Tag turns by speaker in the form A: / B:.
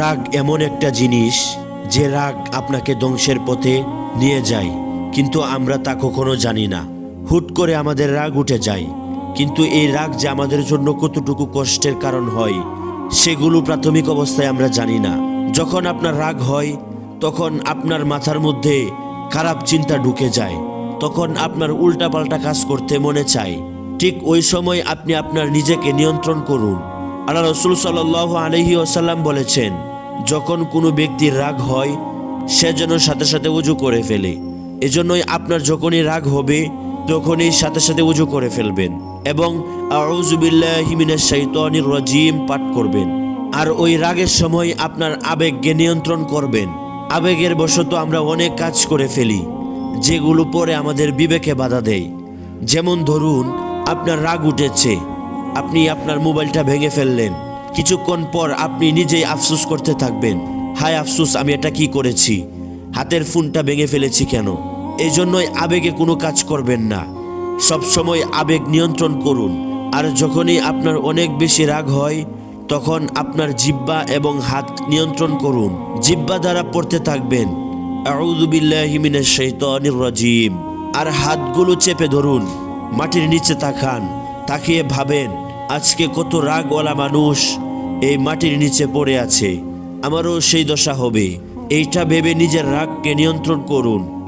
A: রাগ এমন একটা জিনিস যে রাগ আপনাকে ধ্বংসের পথে নিয়ে যায়, কিন্তু আমরা তা কখনো জানি না। হুট করে আমাদের রাগ উঠে যায়, কিন্তু এই রাগ যে আমাদের জন্য কতটুকু কষ্টের কারণ হয়, সেগুলো প্রাথমিক অবস্থায় আমরা জানি না। যখন আপনার রাগ হয়, তখন আপনার মাথার মধ্যে খারাপ চিন্তা ঢুকে যায়, তখন আপনার উল্টাপাল্টা কাজ করতে মনে চায়। ঠিক ওই সময় আপনি আপনার নিজেকে নিয়ন্ত্রণ করুন। আল্লাহ রসুল সাল আলহি আসাল্লাম বলেছেন, যখন কোনো ব্যক্তির রাগ হয়, সে যেন সাথে সাথে উজু করে ফেলে। এজন্যই আপনার যখনই রাগ হবে, তখনই সাথে সাথে উজু করে ফেলবেন এবং আউজুবিল্লাহিমিনাশাইতানির রাজিম পাঠ করবেন। আর ওই রাগের সময় আপনার আবেগকে নিয়ন্ত্রণ করবেন। আবেগের বশত আমরা অনেক কাজ করে ফেলি, যেগুলো পরে আমাদের বিবেকে বাধা দেয়। যেমন ধরুন, আপনার রাগ উঠেছে আপনি আপনার মোবাইলটা ভেঙে ফেললেন। কিছুক্ষণ পর আপনি নিজেই আফসোস করতে থাকবেন। হায় আফসোস, আমি এটা কি করেছি? হাতের ফোনটা ভেঙে ফেলেছি কেন? এই জন্যই আবেগে কোনো কাজ করবেন না। সবসময় আবেগ নিয়ন্ত্রণ করুন। আর যখনই আপনার অনেক বেশি রাগ হয়, তখন আপনার জিব্বা এবং হাত নিয়ন্ত্রণ করুন। জিব্বা দ্বারা পড়তে থাকবেন। রাজিম। আর হাতগুলো চেপে ধরুন। মাটির নিচে তাকান। তাকিয়ে ভাবেন আজকে কত রাগওয়ালা মানুষ এই মাটির নিচে পড়ে আছে। আমারও সেই দশা হবে। এইটা ভেবে নিজের রাগকে নিয়ন্ত্রণ করুন।